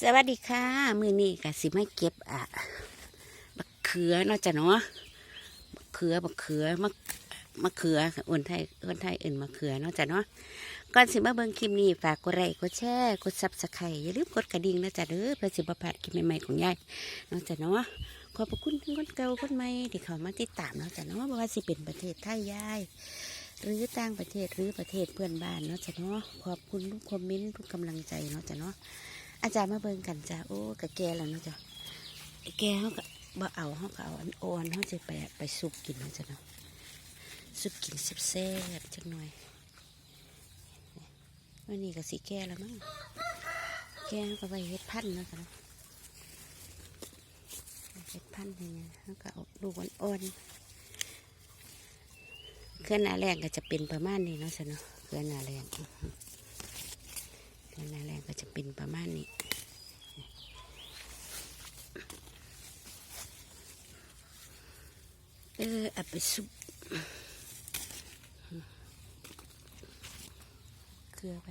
สวัสดีค่ะ มือนี้กสิไม่เก็บอะบักเขือนาะจ้ะเนาะบักเขือบักเขือมะมะเขือคนไทยคนไทยอื่นมะเขือนาะจ้ะเนาะก่อนสิมาเบิ่งคลิปนี้ฝากกดไลค์กดแชร์กดซับสไครต์อย่าลืมกดกระดิ่งนะจ๊ะเด้อเพื่อสิบ่พลาดคลิปใหม่ๆของยายนาะจ้ะเนาะขอบพระคุณทั้งคนเก่าคนใหม่ที่เข้ามาติดตามนาะจ้ะเนาะบ่ว่าสิเป็นประเทศไทยยายหรือต่างประเทศหรือประเทศเพื่อนบ้านเนาะจ้ะเนาะขอบคุณทุกคอมเมนต์ทุกกำลังใจเนาะจ้ะเนาะ อาจารย์มาเบิ่งกันจ้าโอ้กะแกแล้วเนาะจ้ะแกเขาก็บ่เอาเขาก็เอาอันอ่อนเขาจะไปไปสุกกินเนาะจ้ะเนาะสุกกินแซ่บๆจักหน่อยวันนี้ก็สีแกแล้วมั้งแกเขาก็ไปเฮ็ดพันธุ์เนาะจ้ะเนาะเฮ็ดพันธุ์อย่เงี้ยเขาก็เอาลูกอ่อนๆเคลื่อนหน้าแรงก็จะเป็นประมาณนี้เนาะจ้ะเนาะเคลื่อนหน้าแรงเคลื่อนหน้าแรงก็ เป็นประมาณนี้เออเอาไปซุปเกลือไป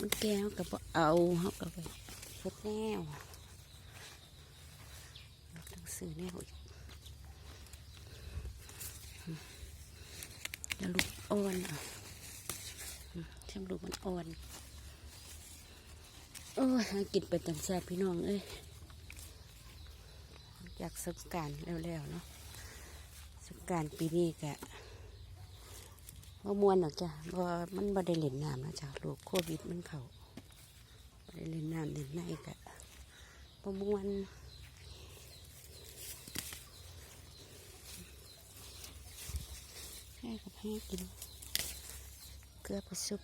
มันแก้วกับเอาเขากับไปพดแนวต้องซื้อแนวอีก แล้วลูกอ่อนอะช่างลูกมันอ่อนโอ้ยหากินไปจังแซ่พี่น้องเอ้ยอยากสงกรารแล้วๆเนาะสงกรารปีนี้กะว่ามวนหรอกจ้ะเพรามันบ่ได้เล่นน้ำนะจ้ะโรคโควิดมันเข้าบ่ได้เล่นน้ำเล่นในกะบ่มวน ให้กิน เกลือผสม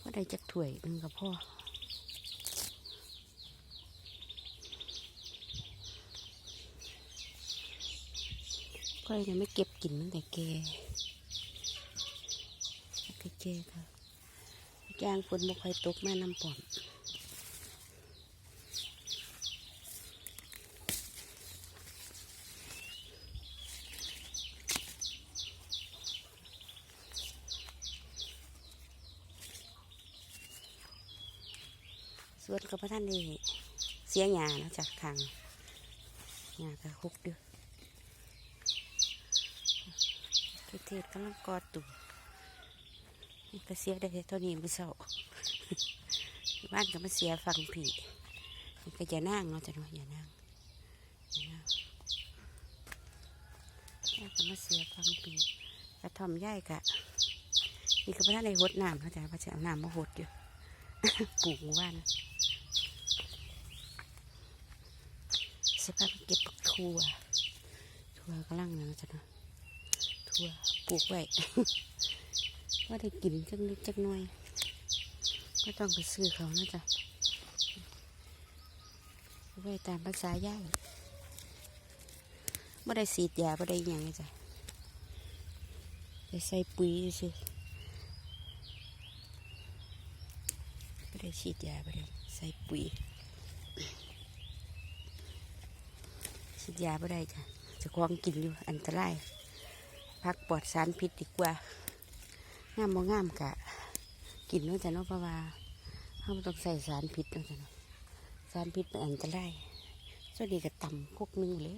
ก็ได้จักถ้วยหนึ่งกับพ่อค่อยจะไม่เก็บกินตั้งแต่แกแต่แกค่ะย่างฝนบ่ค่อยตกแม่น้ำปอม ส่วนกับพระท่านได้เสียหยานะจากทางหยากระคุกเด้วยประเทศกำลังกอดตุ่มก็เสียได้เท่านี้มือเศร้าบ้านก็มาเสียฟังผีก็อย่านั่งเนาะจ้ะเนาะอย่านั่งอย่านั่งบ้านก็มาเสียฟังผีกระทอมย่ายกะนี่ก็พระท่านในหดน้ำเขาใจพระจะเอาน้ำมาหดอยู่ ปลูกหมู่บ้าน สภาพเก็บผักทั่วทั่วกำลังนะจ้ะเนาะทั่วปลูกไว้ว่าได้กินจักนิดจักน่อย ก็ต้องไปซื้อเขานะจ๊ะไว้ตามภาษาย่ายไม่ได้สีดยาไม่ได้ยังเลยจ้ะได้ใส่ปุ๋ยซื้อไม่ได้ฉีดยาไม่ได้ใส่ปุ๋ย ฉีดยาไม่ได้จ้ะจะคลองกินอยู่อันตรายพักปลอดสารพิษดีกว่างามบ่งามกะ กินเนาะจ้ะเนาะเพราะว่าเราบ่ต้องใส่สารพิษเนาะจ้ะเนาะสารพิษมันอันตรายสวัสดีกับต่ำพวกนึงเลย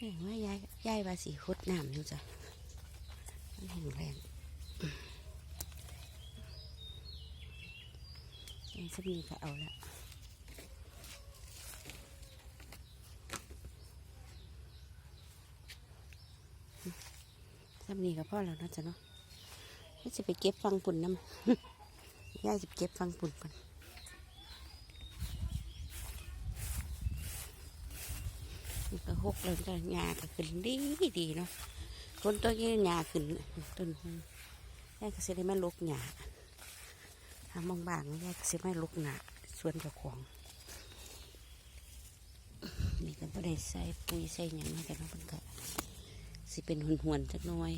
นี่ว่ายายยายว่าสีหดน้ำอยู่จ้ะมันแห้งแรงยังสักนี้ก็เอาละ ซ้ำนี่กับพ่อแล้วเนาะจ้ะเนาะนี่จะไปเก็บฟังปุ่นน้ำย่าจะเก็บฟังปุ่นก่อนนี่ก็หกเลยก็หญ้าก็ขึ้นดีดีเนาะคนตัวนี้หญ้าขึ้นต้นย่าก็จะได้ไม่ลุกหญ้าทางบางๆย่าก็จะไม่ลุกหนาส่วนเจ้าของนี่ก็ไม่ได้ใส่ปุ๋ยใส่หยังเนาะแต่เนาะมันก็ สิเป็นหวนๆจักหน่อย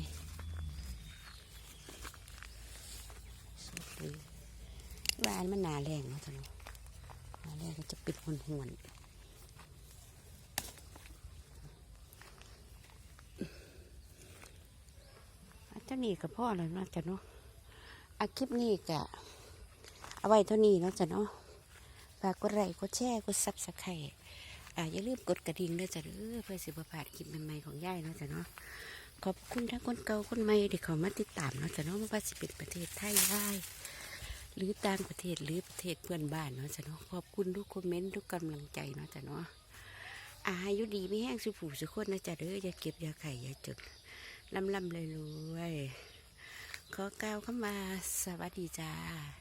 สูตรปุ๋ยบ้านมันหนาแรงเนาะจ้ะเนหนาแรงก็จะเป็นหวนๆท่านี้กับพ่อแล้วเนาะจ้ะเนาะอาคลิปนี้กะเอาไว้เท่านี้เนาะจ้ะเนาะฝากกดไลค์กดแชร์กดซับสไครต์ อ่าอย่าลืมกดกระดิ่งด้วยจ้ะเด้อเพื่อสิบพลาดคลิปใหม่ๆของยายเนาะจ้ะเนาะขอบคุณทั้งคนเก่าคนใหม่ที่เขามาติดตามเนาะจ้ะเนาะไม่ว่าสิเป็นประเทศไทยได้หรือต่างประเทศหรือประเทศเพื่อนบ้านเนาะจ้ะเนาะขอบคุณทุกคอมเมนต์ทุกกำลังใจเนาะจ้ะเนาะอายุดีไม่แห้งสุผูสุคนนะจ้ะเด้ออย่าเก็บอย่าไข่อย่าจนลำลำเลยรวยขอกล่าวเข้ามาสวัสดีจ้า